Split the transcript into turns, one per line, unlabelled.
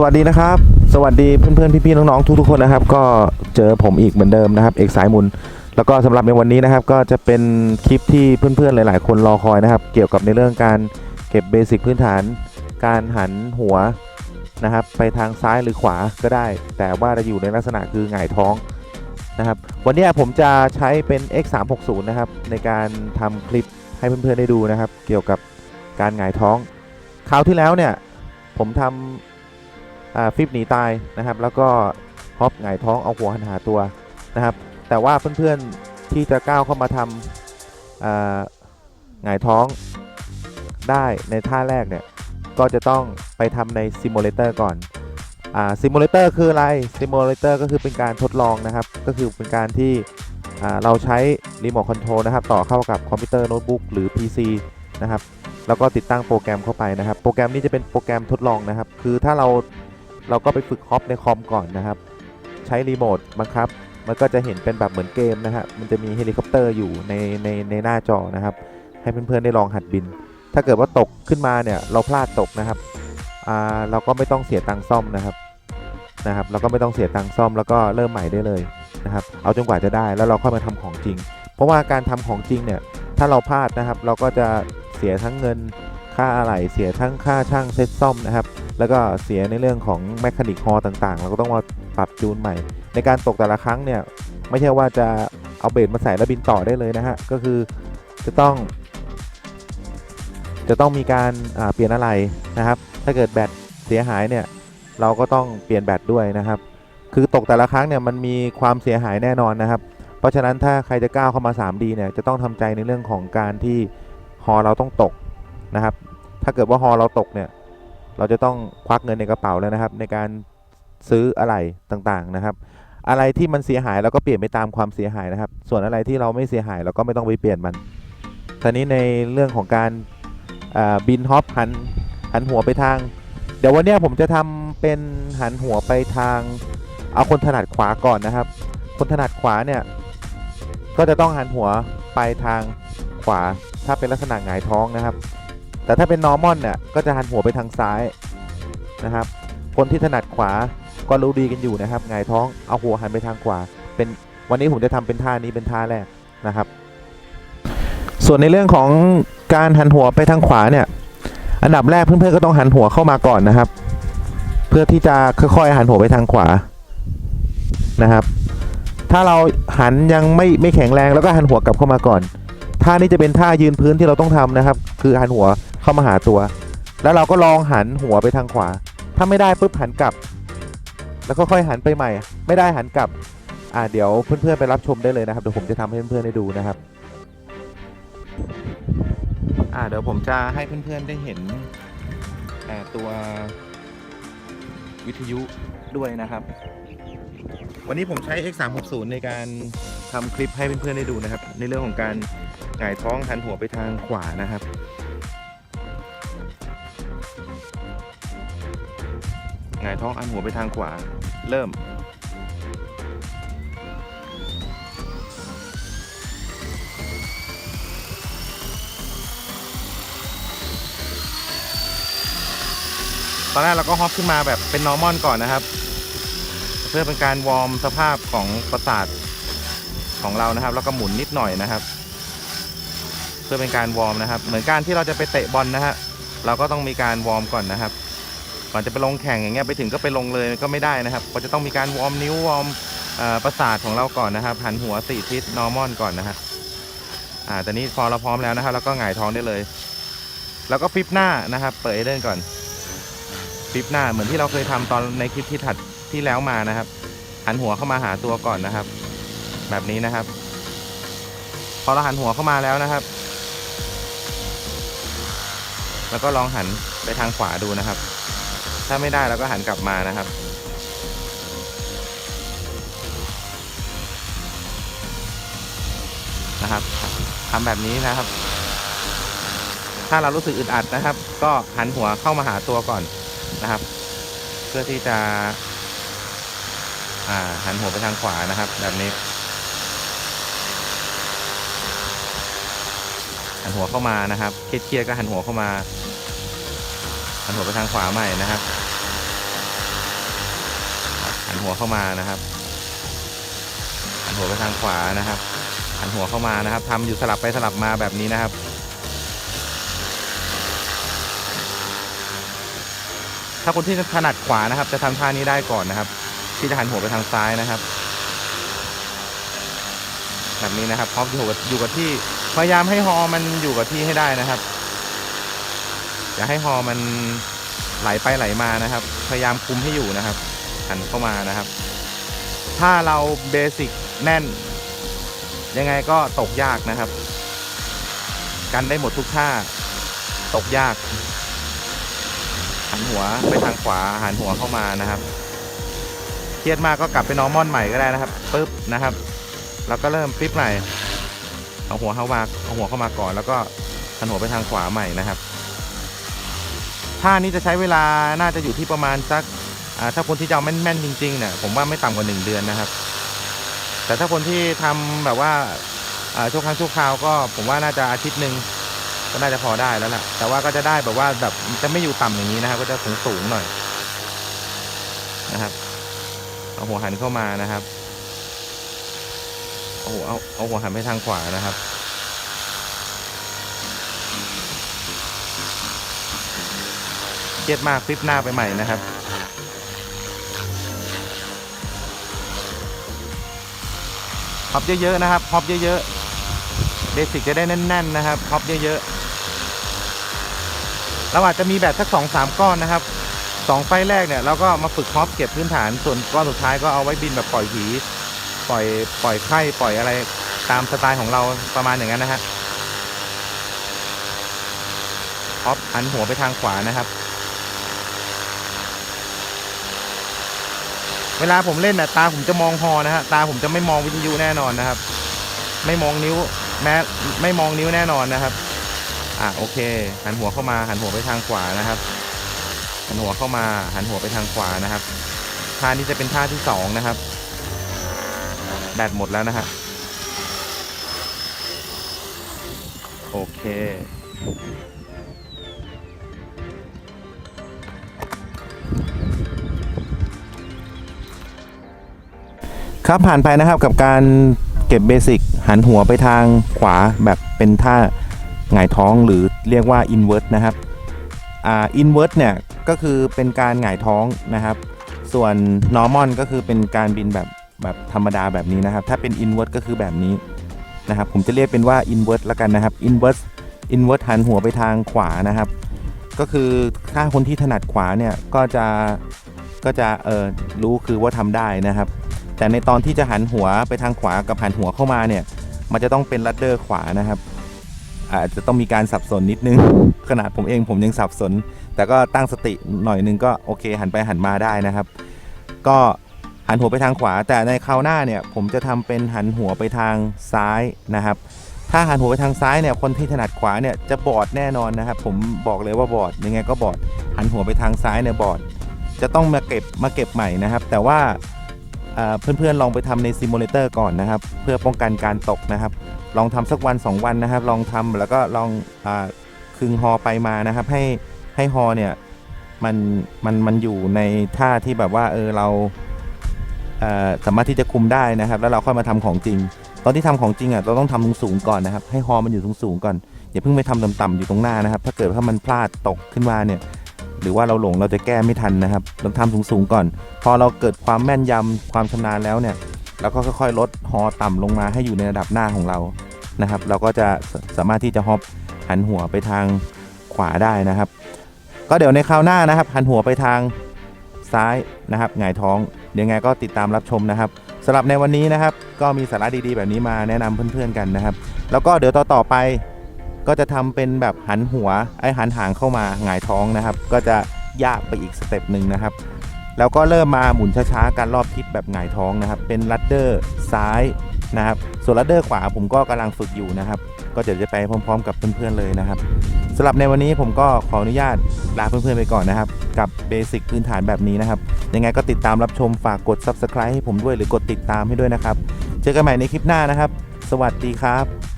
สวัสดีนะครับ สวัสดีเพื่อนๆพี่ๆน้องๆทุกๆคนนะครับ ก็เจอผมอีกเหมือนเดิมนะครับ เอกสายมุนแล้วก็สำหรับในวันนี้นะครับ ก็จะเป็นคลิปที่เพื่อนๆหลาย ๆ คนรอคอยนะครับ เกี่ยวกับในเรื่องการเก็บเบสิกพื้นฐาน การหันหัวนะครับ ไปทางซ้ายหรือขวาก็ได้ แต่ว่าจะอยู่ในลักษณะคือหงายท้องนะครับ วันนี้ผมจะใช้เป็น X360 นะครับ ในการทำคลิปให้เพื่อนๆได้ดูนะครับ เกี่ยวกับการหงายท้องคราวที่แล้วเนี่ยผมทำอ่า ฟิปหนีตายนะครับ แล้วก็ฮอปหงายท้องเอาหัวหันหาตัวนะครับ แต่ว่าเพื่อนๆที่จะก้าวเข้ามาทำาหงายท้องได้ในท่าแรกเนี่ย ก็จะต้องไปทำในซิมูเลเตอร์ก่อนซิมูเลเตอร์คืออะไรซิมูเลเตอร์ก็คือเป็นการทดลองนะครับ ก็คือเป็นการที่เราใช้รีโมทคอนโทรลนะครับ ต่อเข้ากับคอมพิวเตอร์โน้ตบุ๊กหรือ PC นะครับ แล้วก็ติดตั้งโปรแกรมเข้าไปนะครับ โปรแกรมนี้จะเป็นโปรแกรมทดลองนะครับ คือถ้าเรา เราก็ไปฝึกฮอปในคอมก่อนนะครับ ใช้รีโมทบังคับ มันก็จะเห็นเป็นแบบเหมือนเกมนะฮะมันจะมีเฮลิคอปเตอร์อยู่ในในในหน้าจอนะครับ ให้เพื่อนๆได้ลองหัดบิน ถ้าเกิดว่าตกขึ้นมาเนี่ยเราพลาดตกนะครับอ่าเราก็ไม่ต้องเสียตังค์ซ่อมนะครับนะครับเราก็ไม่ต้องเสียตังค์ซ่อมแล้วก็เริ่มใหม่ได้เลยนะครับ เอาจนกว่าจะได้แล้วเราค่อยมาทำของจริง เพราะว่าการทำของจริงเนี่ยถ้าเราพลาดนะครับ เราก็จะเสียทั้งเงิน ค่าอะไหล่เสียทั้งค่าช่างเซ็ตซ่อมนะครับ แล้วก็เสียในเรื่องของแมคานิกฮอต่างๆ เราก็ต้องมาปรับจูนใหม่ ในการตกแต่ละครั้งเนี่ย ไม่ใช่ว่าจะเอาเบรมาใส่แล้วบินต่อได้เลยนะฮะ ก็คือจะต้อง จะต้องมีการเปลี่ยนอะไรนะครับ ถ้าเกิดแบตเสียหายเนี่ย เราก็ต้องเปลี่ยนแบตด้วยนะครับ คือตกแต่ละครั้งเนี่ยมันมีความเสียหายแน่นอนนะครับ เพราะฉะนั้นถ้าใครจะก้าวเข้ามา 3D เนี่ยจะต้องทำใจในเรื่องของการที่ฮอเราต้องตกนะครับ ถ้าเกิดว่าฮอเราตกเนี่ย เราจะต้องควักเงินในกระเป๋าแล้วนะครับ ในการซื้ออะไรต่างๆนะครับ อะไรที่มันเสียหายเราก็เปลี่ยนไปตามความเสียหายนะครับ ส่วนอะไรที่เราไม่เสียหายเราก็ไม่ต้องไปเปลี่ยนมันตอนนี้ในเรื่องของการบินฮอปหันหันหัวไปทาง เดี๋ยววันนี้ผมจะทำเป็นหันหัวไปทาง เอาคนถนัดขวาก่อนนะครับ คนถนัดขวาเนี่ยก็จะต้องหันหัวไปทางขวาถ้าเป็นลักษณะหงายท้องนะครับ แต่ถ้าเป็น normal เนี่ยก็จะหันหัวไปทางซ้ายนะครับ คนที่ถนัดขวาก็รู้ดีกันอยู่นะครับหงท้องเอาหัวหันไปทางขวา เป็นวันนี้ผมจะทำเป็นท่านี้เป็นท่าแรกนะครับ ส่วนในเรื่องของการหันหัวไปทางขวาเนี่ย อันดับแรกเพื่อนๆก็ต้องหันหัวเข้ามาก่อนนะครับ เพื่อที่จะค่อยๆหันหัวไปทางขวานะครับ ถ้าเราหันยังไม่ไม่แข็งแรงแล้วก็หันหัวกลับเข้ามาก่อนท่านี้จะเป็นท่ายืนพื้นที่เราต้องทำนะครับ คือหันหัว เข้ามาหาตัว แล้วเราก็ลองหันหัวไปทางขวา ถ้าไม่ได้ปุ๊บหันกลับ แล้วก็ค่อยหันไปใหม่ ไม่ได้หันกลับ อ่าเดี๋ยวเพื่อนๆไปรับชมได้เลยนะครับเดี๋ยวผมจะทำให้เพื่อนๆได้ดูนะครับ อ่าเดี๋ยวผมจะให้เพื่อนๆได้เห็นตัววิทยุด้วยนะครับ วันนี้ผมใช้ X360 ในการทำคลิปให้เพื่อนๆได้ดูนะครับ ในเรื่องของการหงายท้องหันหัวไปทางขวานะครับ หงายท้องหันหัวไปทางขวา เริ่ม ตอนแรกเราก็ฮอปขึ้นมาแบบเป็น normal ก่อนนะครับ เพื่อเป็นการวอร์มสภาพของประสาทของเรานะครับ แล้วก็หมุนนิดหน่อยนะครับ เพื่อเป็นการวอร์มนะครับ เหมือนการที่เราจะไปเตะบอลนะฮะเราก็ต้องมีการวอร์มก่อนนะครับ ก่อนจะไปลงแข่งอย่างเงี้ยไปถึงก็ไปลงเลยก็ไม่ได้นะครับ ก็จะต้องมีการวอร์มนิ้ววอร์มประสาทของเราก่อนนะครับหันหัวสี่ทิศ normal ก่อนนะฮะอ่าตอนนี้พอเราพร้อมแล้วนะครับเราก็หงายท้องได้เลย แล้วก็ฟิปหน้านะครับ เปิดเล่นก่อนฟิปหน้าเหมือนที่เราเคยทำตอนในคลิปที่ถัดที่แล้วมานะครับ หันหัวเข้ามาหาตัวก่อนนะครับ แบบนี้นะครับ พอเราหันหัวเข้ามาแล้วนะครับ แล้วก็ลองหันไปทางขวาดูนะครับ ถ้าไม่ได้เราก็หันกลับมานะครับ นะครับทำแบบนี้นะครับ ถ้าเรารู้สึกอึดอัดนะครับ ก็หันหัวเข้ามาหาตัวก่อนนะครับ เพื่อที่จะ อ่า หันหัวไปทางขวานะครับ แบบนี้หันหัวเข้ามานะครับ เครียดๆก็หันหัวเข้ามา หันหัวไปทางขวาใหม่นะครับหัวเข้ามานะครับหันหัวไปทางขวานะครับหันหัวเข้ามานะครับทำอยู่สลับไปสลับมาแบบนี้นะครับ ถ้าคนที่ถนัดขวานะครับ จะทำท่านี้ได้ก่อนนะครับ ที่จะหันหัวไปทางซ้ายนะครับ แบบนี้นะครับพร้อมอยู่กับอยู่กับที่พยายามให้ฮอมันอยู่กับที่ให้ได้นะครับ อย่าให้ฮอมันไหลไปไหลมานะครับ พยายามคุมให้อยู่นะครับหันเข้ามานะครับ ถ้าเราเบสิกแน่น ยังไงก็ตกยากนะครับ กันได้หมดทุกท่า ตกยาก หันหัวไปทางขวาหันหัวเข้ามานะครับ เครียดมากก็กลับไปนอร์มอนใหม่ก็ได้นะครับปึ๊บนะครับ แล้วก็เริ่มฟลิปใหม่เอาหัวเข้ามาเอาหัวเข้ามาก่อน แล้วก็หันหัวไปทางขวาใหม่นะครับ ท่านี้จะใช้เวลาน่าจะอยู่ที่ประมาณสักถ้าคนที่จะเอาแม่นๆจริงๆเนี่ยผมว่าไม่ต่ำกว่า 1 เดือนนะครับ แต่ถ้าคนที่ทำแบบว่าชั่วครั้งชั่วคราวก็ผมว่าน่าจะอาทิตย์หนึ่งก็น่าจะพอได้แล้วแหละแต่ว่าก็จะได้แบบว่าแบบจะไม่อยู่ต่ำอย่างนี้นะครับ ก็จะสูงสูงๆหน่อยนะครับ เอาหัวหันเข้ามานะครับ เอาหัวเอาเอาหัวหันไปทางขวานะครับ เครียดมากฟลิปหน้าไปใหม่นะครับฮอปเยอะๆนะครับฮอปเยอะๆเบสิกจะได้แน่น ๆ นะครับฮอปเยอะๆเราอาจจะมีแบบสักสองสามก้อนนะครับสองไฟแรกเนี่ยเราก็มาฝึกฮอปเก็บพื้นฐานส่วนก้อนสุดท้ายก็เอาไว้บินแบบปล่อยผีปล่อยปล่อยไข่ปล่อยอะไรตามสไตล์ของเราประมาณอย่างนั้นนะฮะฮอปหันหัวไปทางขวานะครับ เวลาผมเล่นน่ะตาผมจะมองฮอนะฮะตาผมจะไม่มองวิทยุแน่นอนนะครับ ไม่มองนิ้วแม้ไม่มองนิ้วแน่นอนนะครับ อะโอเค หันหัวเข้ามาหันหัวไปทางขวานะครับ หันหัวเข้ามาหันหัวไปทางขวานะครับท่านี้จะเป็นท่าที่สองนะครับแบตหมดแล้วนะฮะโอเค ครับผ่านไปนะครับกับการเก็บเบสิกหันหัวไปทางขวาแบบเป็นท่าหงายท้องหรือเรียกว่า invert นะครับอ่า invert เนี่ยก็คือเป็นการหงายท้องนะครับ ส่วน normal ก็คือเป็นการบินแบบแบบธรรมดาแบบนี้นะครับ ถ้าเป็น invert ก็คือแบบนี้นะครับ ผมจะเรียกเป็นว่า invert ละกันนะครับ invert invert หันหัวไปทางขวานะครับ ก็คือถ้าคนที่ถนัดขวาเนี่ยก็จะก็จะเออรู้คือว่าทำได้นะครับ แต่ในตอนที่จะหันหัวไปทางขวากับหันหัวเข้ามาเนี่ย มันจะต้องเป็นลัดเดอร์ขวานะครับ อาจจะต้องมีการสับสนนิดนึง ขนาดผมเองผมยังสับสน แต่ก็ตั้งสติหน่อยนึงก็โอเค หันไปหันมาได้นะครับ ก็หันหัวไปทางขวา แต่ในคราวหน้าเนี่ยผมจะทำเป็นหันหัวไปทางซ้ายนะครับ ถ้าหันหัวไปทางซ้ายเนี่ยคนที่ถนัดขวาเนี่ยจะบอดแน่นอนนะครับ ผมบอกเลยว่าบอดยังไงก็บอดหันหัวไปทางซ้ายเนี่ยบอดจะต้องมาเก็บมาเก็บใหม่นะครับ แต่ว่า เพื่อนๆลองไปทำในซิมูเลเตอร์ก่อนนะครับ เพื่อป้องกันการตกนะครับ ลองทำสักวัน 2 วันนะครับ ลองทำแล้วก็ลองอคึงฮอไปมานะครับ ให้ให้ฮอเนี่ยมันมันมันอยู่ในท่าที่แบบว่าเออเราเสามารถที่จะคุมได้นะครับ แล้วเราค่อยมาทำของจริง ตอนที่ทำของจริงอะเราต้องทำสูงๆก่อนนะครับ ให้ฮอมันอยู่สูงๆก่อนอย่าเพิ่งไปทำต่ำๆอยู่ตรงหน้านะครับ ถ้าเกิดว่ามันพลาดตกขึ้นมาเนี่ย หรือว่าเราหลงเราจะแก้ไม่ทันนะครับต้องทำสูงๆก่อน พอเราเกิดความแม่นยำความชำนาญแล้วเนี่ยเราก็ค่อยๆลดฮอต่ำลงมาให้อยู่ในระดับหน้าของเรานะครับ เราก็จะสามารถที่จะฮอปหันหัวไปทางขวาได้นะครับ ก็เดี๋ยวในคราวหน้านะครับ หันหัวไปทางซ้ายนะครับหงายท้องยังไงก็ติดตามรับชมนะครับสำหรับในวันนี้นะครับ ก็มีสาระดีๆ แบบนี้มาแนะนำเพื่อนๆกันนะครับ แล้วก็เดี๋ยวต่อๆไป ก็จะทำเป็นแบบหันหัวไอหันหางเข้ามาหงายท้องนะครับ ก็จะยากไปอีกสเต็ปหนึ่งนะครับ แล้วก็เริ่มมาหมุนช้าๆการรอบทิศแบบหงายท้องนะครับ เป็นลัดเดอร์ซ้ายนะครับ ส่วนลัดเดอร์ขวาผมก็กำลังฝึกอยู่นะครับ ก็จะจะไปพร้อม ๆ กับเพื่อนๆเลยนะครับสำหรับในวันนี้ผมก็ขออนุญาตลาเพื่อนๆไปก่อนนะครับ กับเบสิกพื้นฐานแบบนี้นะครับ ยังไงก็ติดตามรับชมฝากกด Subscribe ให้ผมด้วยหรือกดติดตามให้ด้วยนะครับ เจอกันใหม่ในคลิปหน้านะครับ สวัสดีครับ